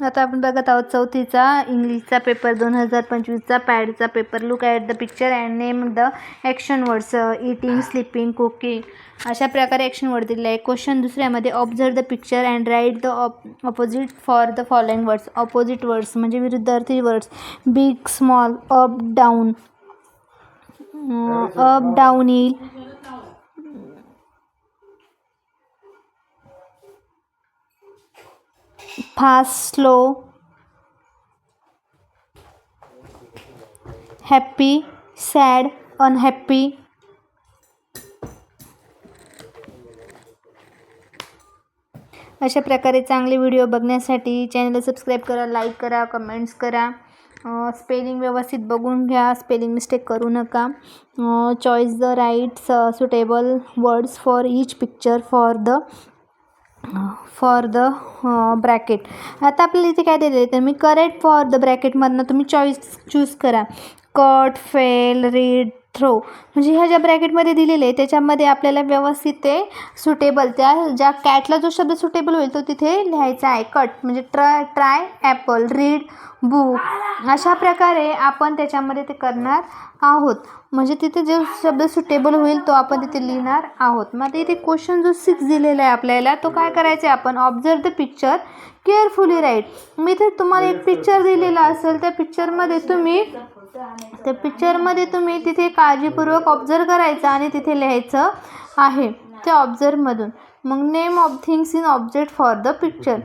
आता आपण बघत आहोत चौथीचा इंग्लिशचा पेपर दोन हजार पंचवीसचा पॅडचा paper. Look at the picture and name the action words eating sleeping cooking अशा प्रकारे ॲक्शन वर्ड दिलेलं आहे क्वेश्चन दुसऱ्यामध्ये observe the picture and write the op opposite for the following words opposite words म्हणजे विरुद्धार्थी words big small up down up down येईल fast slow happy sad unhappy. अशा प्रकारे चांगले व्हिडिओ बघण्यासाठी चॅनलला सबस्क्राईब करा लाईक करा कमेंट्स करा. स्पेलिंग व्यवस्थित बघून घ्या स्पेलिंग मिस्टेक करू नका. Choice the right suitable words for each picture for the for the bracket. आता आपल्याला इथे काय दिलेलं तर मी करेक्ट फॉर द ब्रॅकेटमधनं तुम्ही चॉईस चूज करा. Cut fell read throw. म्हणजे ह्या ज्या ब्रॅकेटमध्ये दिलेले आहे त्याच्यामध्ये आपल्याला व्यवस्थित ते सुटेबल त्या ज्या कॅटला जो शब्द सुटेबल होईल तो तिथे लिहायचा आहे. कट म्हणजे try try apple read book. अशा प्रकारे आपण त्याच्यामध्ये ते करणार आहोत. म्हणजे तिथे जो शब्द सुटेबल होईल तो आपण तिथे लिहिणार आहोत. मग आता इथे क्वेश्चन जो सिक्स दिलेला आहे आपल्याला तो काय करायचा आहे आपण? Observe the picture carefully write मी इथे तुम्हाला एक पिक्चर दिलेला असेल त्या पिक्चरमध्ये तुम्ही त्या पिक्चरमध्ये तुम्ही तिथे काळजीपूर्वक ऑब्झर्व करायचं आणि तिथे लिहायचं आहे. त्या ऑब्झर्वमधून मग name of things in object for the picture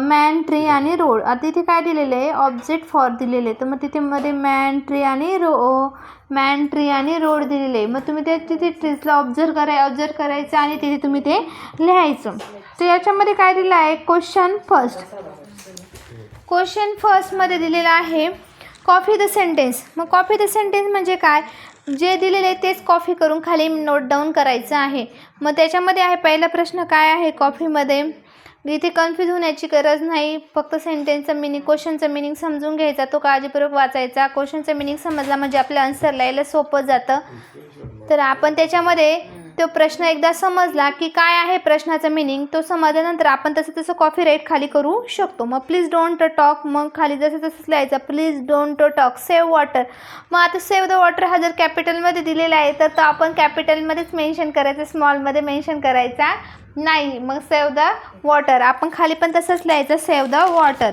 man tree आणि रोड आता इथे काय दिलेलं आहे? ऑब्जेक्ट फॉर दिलेले आहे. तर मग तिथे मध्ये मॅन ट्री आणि रो मॅन ट्री आणि रोड दिलेले आहे. मग तुम्ही ते तिथे ट्रीजला ऑब्झर्व कराय ऑब्झर्व करायचं आणि तिथे तुम्ही ते लिहायचं. तर याच्यामध्ये काय दिलं आहे? क्वेश्चन फर्स्ट क्वेश्चन फर्स्टमध्ये दिलेलं आहे कॉफी द सेंटेन्स मग कॉफी द सेंटेन्स म्हणजे काय? जे दिलेले आहे तेच कॉफी करून खाली नोट डाऊन करायचं आहे. मग त्याच्यामध्ये आहे पहिला प्रश्न काय आहे कॉफीमध्ये इथे कन्फ्यूज होण्याची गरज नाही. फक्त सेंटेन्सचं मिनिंग क्वेश्चनचं मिनिंग समजून घ्यायचा. तो काळजीपूर्वक वाचायचा. क्वेश्चनचं मिनिंग समजला म्हणजे आपलं आन्सर लिहायला सोपं जातं. तर आपण त्याच्यामध्ये तो प्रश्न एकदा समजला की काय आहे प्रश्नाचं मिनिंग तो समजल्यानंतर आपण तसं तसं कॉफी राईट खाली करू शकतो. मग प्लीज डोंट टॉक मग खाली जसं तसंच लिहायचं please don't talk save water मग आता सेव्ह द वॉटर हा जर कॅपिटलमध्ये दिलेला आहे तर तो आपण कॅपिटलमध्येच मेन्शन करायचं स्मॉलमध्ये मेन्शन करायचा नाही. मग सेव्ह द वॉटर आपण खाली पण तसंच लिहायचं सेव्ह द वॉटर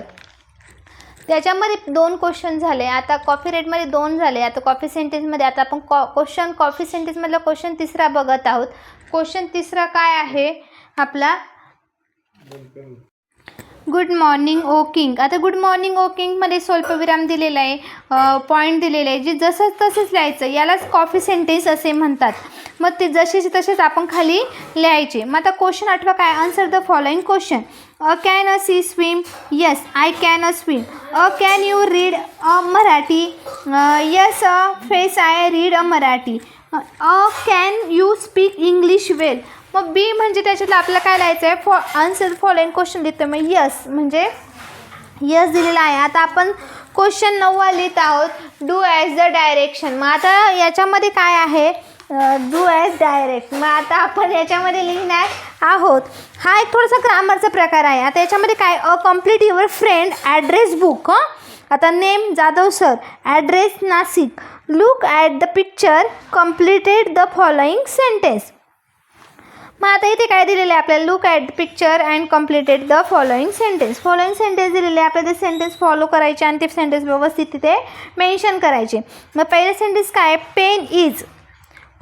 त्याच्यामध्ये दोन क्वेश्चन झाले. आता कॉफी रेटमध्ये दोन झाले. आता कॉफी सेंटेन्समध्ये आता आपण कॉ क्वेश्चन कॉफी सेंटेन्समधला क्वेश्चन तिसरा बघत आहोत. क्वेश्चन तिसरा काय आहे? आपला गुड मॉर्निंग ओ किंग आता गुड मॉर्निंग ओ किंगमध्ये स्वल्पविराम दिलेला आहे. पॉईंट दिलेला आहे. जे जसंच तसंच लिहायचं. यालाच कॉफी सेंटेन्स असे म्हणतात. मग ते जसेच तसेच आपण खाली लिहायचे. मग आता क्वेश्चन आठवा काय? Answer the following question uh can uh see swim yes I can uh swim uh can you read uh Marathi yes uh face I read uh Marathi uh can you speak English well मग B म्हणजे त्याच्यातलं आपल्याला काय लिहायचं आहे फॉ answer following question लिहितो मग यस म्हणजे यस दिलेला आहे. आता आपण क्वेश्चन नववा लिहित आहोत. डू ॲज द डायरेक्शन मग आता याच्यामध्ये काय आहे? डू ॲज डायरेक्ट मग आता आपण याच्यामध्ये लिहिणार आहोत. हा एक थोडासा ग्रामरचा प्रकार आहे. आता याच्यामध्ये काय? अ complete your friend address book हं? आता name Jadhav sir address Nashik. Look at the picture completed the following sentence मग आता इथे काय दिलेलं आहे आपल्याला? Look at picture and completed the following sentence following sentence दिलेले आहे आपल्याला ते सेंटेन्स फॉलो करायचे आणि ते सेंटेन्स व्यवस्थित तिथे मेन्शन करायचे. मग पहिले सेंटेन्स काय? पेन इज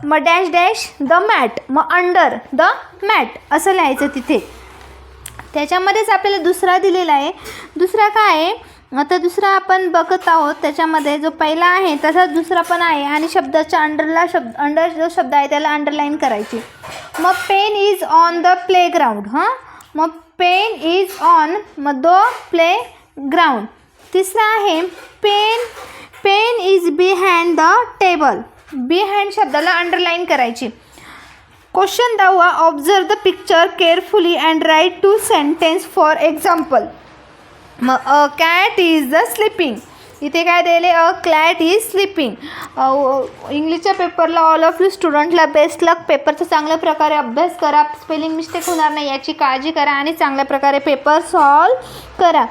मग डॅश डॅश द मॅट मग अंडर द मॅट असं लिहायचं तिथे. त्याच्यामध्येच आपल्याला दुसरा दिलेला आहे. दुसरा काय आहे? आता दुसरा आपण बघत आहोत त्याच्यामध्ये जो पहिला आहे तसाच दुसरा पण आहे आणि शब्दाच्या अंडरला शब्द अंडर जो शब्द आहे त्याला अंडरलाईन करायची. मग pen is on the playground हां? मग पेन इज ऑन मग दो प्ले ग्राउंड तिसरा आहे pen pen is behind the table behind शब्दाला अंडरलाईन करायची. क्वेश्चन दहावा observe the picture carefully and write two sentence for example मग a cat is the sleeping इथे काय दिले अ क्लॅट इज स्लिपिंग इंग्लिशच्या पेपरला ऑल ऑफ यू स्टुडंटला बेस्ट लक पेपरचा चांगल्या प्रकारे अभ्यास करा. स्पेलिंग मिस्टेक होणार नाही याची काळजी करा आणि चांगल्या प्रकारे पेपर सॉल्व करा.